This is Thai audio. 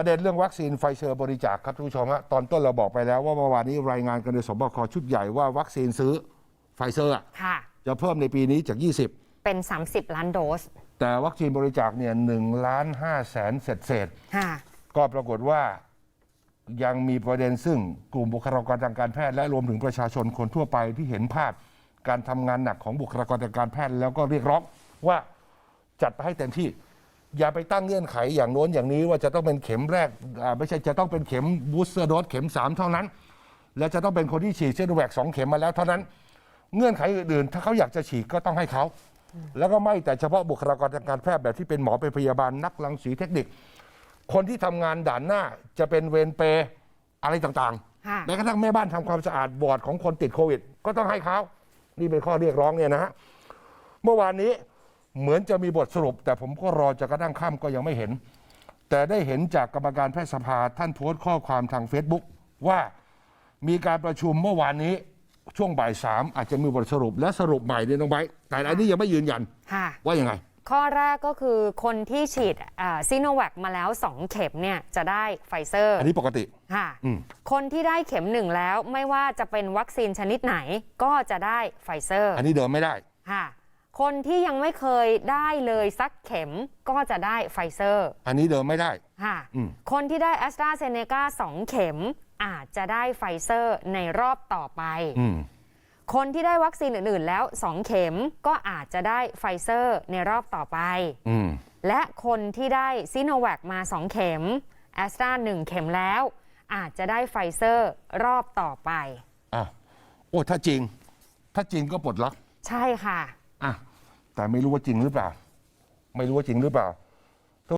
ประเด็นเรื่องวัคซีนไฟเซอร์บริจาคครับทุกผู้ชมฮะตอนต้นเราบอกไปแล้วว่าเมื่อวานนี้รายงานกันในสบคชุดใหญ่ว่าวัคซีนซื้อไฟเซอร์อะค่ะ จะเพิ่มในปีนี้จาก 20 เป็น 30 ล้านโดส แต่วัคซีนบริจาคเนี่ยหนึ่งล้านห้าแสนเศษเศษค่ะ ๆก็ปรากฏว่ายังมีประเด็นซึ่งกลุ่มบุคลากรทางการแพทย์และรวมถึงประชาชนคนทั่วไปที่เห็นภาพการทำงานหนักของบุคลากรทางการแพทย์แล้วก็เรียกร้องว่าจัดไปให้เต็มที่ อย่าไปตั้งเงื่อนไขอย่างโน้นอย่างนี้ว่าจะต้องเป็นเข็มแรกอ่าไม่ใช่จะต้องเป็นเข็มบูสเตอร์โดสเข็มสามเท่านั้น และจะต้องเป็นคนที่ฉีดเซโนแวคสองเข็มมาแล้วเท่านั้น เงื่อนไขอื่นๆ ถ้าเขาอยากจะฉีดก็ต้องให้เขา แล้วก็ไม่แต่เฉพาะบุคลากรทางการแพทย์แบบที่เป็นหมอเป็นพยาบาลนักรังสีเทคนิค คนที่ทำงานด่านหน้าจะเป็นเวรเปรย์อะไรต่างค่ะ ๆแม้กระทั่งแม่บ้านทำความสะอาดบอร์ดของคนติดโควิด ก็ต้องให้เขานี่เป็นข้อเรียกร้องเนี่ยนะฮะ เมื่อวานนี้ เหมือนจะมีบทสรุป แต่ผมก็รอจะกระทั่งค่ำก็ยังไม่เห็น แต่ได้เห็นจากกรรมการแพทยสภาท่านโพสต์ข้อความทาง Facebook ว่ามีการประชุมเมื่อวานนี้ช่วงบ่ายสามอาจจะมีบทสรุปและสรุปใหม่เนี่ยน้องไบร์ทแต่อันนี้ยังไม่ยืนยันค่ะ ว่ายังไง ข้อแรกก็คือคนที่ฉีดซีโนแวคมาแล้ว 2 เข็มเนี่ยจะได้ไฟเซอร์ อันนี้ปกติ ค่ะ อืม คนที่ได้เข็มหนึ่งแล้วไม่ว่าจะเป็นวัคซีนชนิดไหนก็จะได้ไฟเซอร์ อันนี้เดิมไม่ได้ ค่ะ คนที่ยังไม่เคยได้เลยสักเข็มก็จะได้ไฟเซอร์อันนี้เดิมไม่ได้ ค่ะ อืม คนที่ได้แอสตราเซเนกา2เข็มอาจจะได้ไฟเซอร์ในรอบต่อไป อืม คนที่ได้วัคซีนอื่น ๆ แล้ว 2 เข็มก็อาจจะได้ไฟเซอร์ในรอบต่อไป อืม และคนที่ได้ซิโนแวคมา 2 เข็มแอสตรา1เข็มแล้ว อาจจะได้ไฟเซอร์รอบต่อไป อะ โอ้ ถ้าจริง ถ้าจริงก็ปลดล็อก ใช่ค่ะ อะ แต่ไม่รู้ว่าจริงหรือเปล่า ไม่รู้ว่าจริงหรือเปล่า